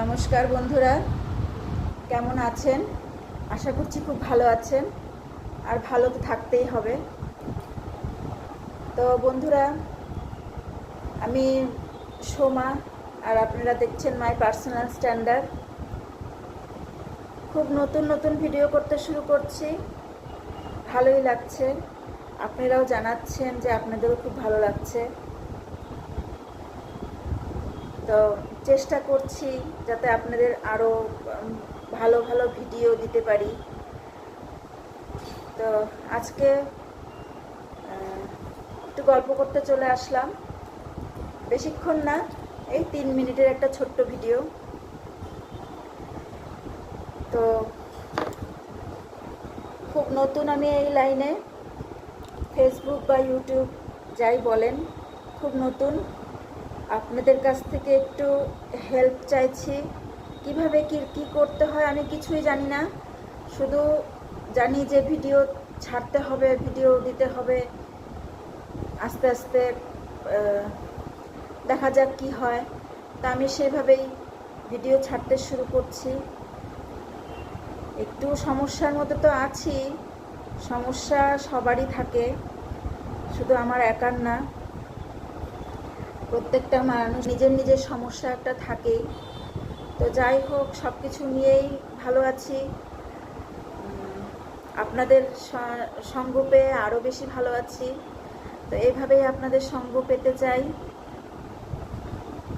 নমস্কার বন্ধুরা। কেমন আছেন? আশা করছি খুব ভালো আছেন। আর ভালো তো থাকতেই হবে। তো বন্ধুরা, আমি সোমা, আর আপনারা দেখছেন মাই পার্সোনাল স্ট্যান্ডার্ড। খুব নতুন নতুন ভিডিও করতে শুরু করছি। ভালোই লাগছে। আপনারাও জানাচ্ছেন যে আপনাদেরও খুব ভালো লাগছে। তো চেষ্টা করছি যাতে আপনাদের আরও ভালো ভালো ভিডিও দিতে পারি। তো আজকে একটু গল্প করতে চলে আসলাম। বেশিক্ষণ না, এই তিন মিনিটের একটা ছোট্ট ভিডিও। তো খুব নতুন আমি এই লাইনে ফেসবুক বা ইউটিউব যাই বলেন, খুব নতুন। আপনাদের কাছ থেকে একটু হেল্প চাইছি। কীভাবে কি কি করতে হয় আমি কিছুই জানি না। শুধু জানি যে ভিডিও ছাড়তে হবে ভিডিও দিতে হবে। আস্তে আস্তে দেখা যাক কি হয়। তা আমি সেভাবেই ভিডিও ছাড়তে শুরু করছি। একটু সমস্যার মধ্যে তো আছি। সমস্যা সবারই থাকে। শুধু আমার একার না। প্রত্যেকটা মানুষ নিজের নিজের সমস্যা একটা থাকেই। তো যাই হোক সব কিছু নিয়েই ভালো আছি। আপনাদের সঙ্গ পেয়ে আরও বেশি ভালো আছি। তো এইভাবেই আপনাদের সঙ্গ পেতে চাই।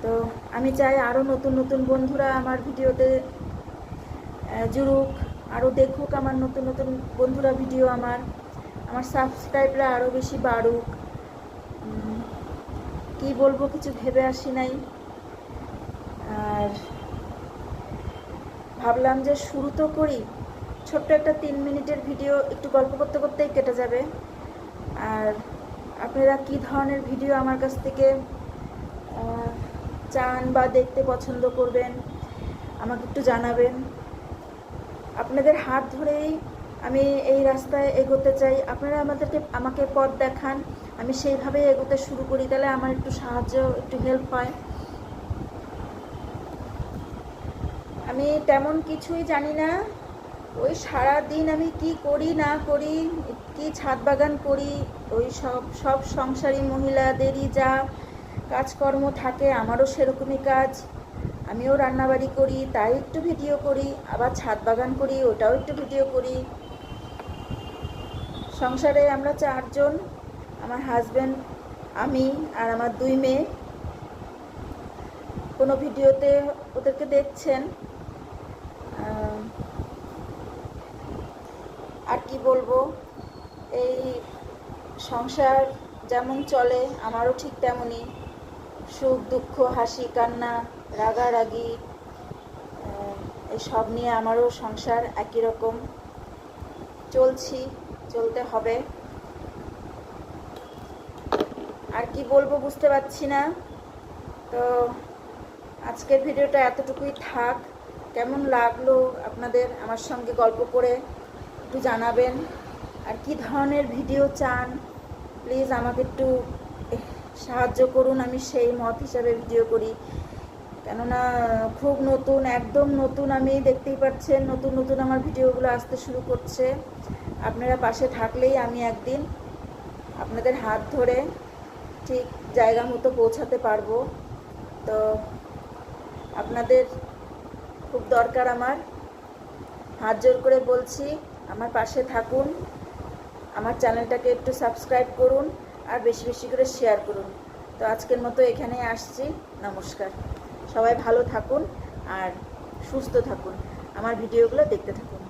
তো আমি চাই আরও নতুন নতুন বন্ধুরা আমার ভিডিওতে জুড়ুক। আরও দেখুক আমার নতুন নতুন বন্ধুরা ভিডিও আমার। আমার সাবস্ক্রাইবরা আরও বেশি বাড়ুক। কি বলব কিছু ভেবে আসি নাই। আর ভাবলাম যে শুরু তো করি। ছোট্ট একটা তিন মিনিটের ভিডিও একটু গল্প করতে করতেই কেটে যাবে। আর আপনারা কি ধরনের ভিডিও আমার কাছ থেকে চান বা দেখতে পছন্দ করবেন, আমাকে একটু জানাবেন। আপনাদের হাত ধরেই আমি এই রাস্তায় এগোতে চাই। আপনারা আমাদেরকে, আমাকে পথ দেখান। আমি সেইভাবেই এগোতে শুরু করি, তাহলে আমার একটু সাহায্য, একটু হেল্প হয় আমি তেমন কিছুই জানি না, ওই সারা দিন আমি কি করি, না করি, কি ছাদ বাগান করি, ওই সব সব সংসারী মহিলাদেরই যা কাজকর্ম থাকে, আমারও সেরকমই কাজ। আমিও রান্নাবাড়ি করি, তাই একটু ভিডিও করি, আবার ছাদ বাগান করি, ওটাও একটু ভিডিও করি। সংসারে আমরা চারজন আমার হাজব্যান্ড আমি আর আমার দুই মেয়ে কোনো ভিডিওতে ওদেরকে দেখছেন। আর কি বলব? এই সংসার যেমন চলে, আমারও ঠিক তেমনই। সুখ, দুঃখ, হাসি, কান্না, রাগারাগি সব নিয়ে আমারও সংসার একই রকম। চলছি, চলতে হবে। আর কি বলব বুঝতে পারছি না। তো আজকের ভিডিওটা এতটুকুই থাক। কেমন লাগল আপনাদের আমার সঙ্গে গল্প করে একটু জানাবেন। আর কি ধরনের ভিডিও চান, প্লিজ আমাকে একটু সাহায্য করুন, আমি সেই মত হিসাবে ভিডিও করি। কেননা খুব নতুন, একদম নতুন আমি দেখতেই পাচ্ছেন, নতুন নতুন আমার ভিডিওগুলো আসতে শুরু করছে। আপনারা পাশে থাকলেই আমি একদিন আপনাদের হাত ধরে ঠিক জায়গা মতো পৌঁছাতে পারব। তো আপনাদের খুব দরকার আমার। হাত জোর করে বলছি, আমার পাশে থাকুন। আমার চ্যানেলটাকে একটু সাবস্ক্রাইব করুন আর বেশি বেশি করে শেয়ার করুন। তো আজকের মতো এখানেই আসছি। নমস্কার। সবাই ভালো থাকুন আর সুস্থ থাকুন। আমার ভিডিওগুলো দেখতে থাকুন।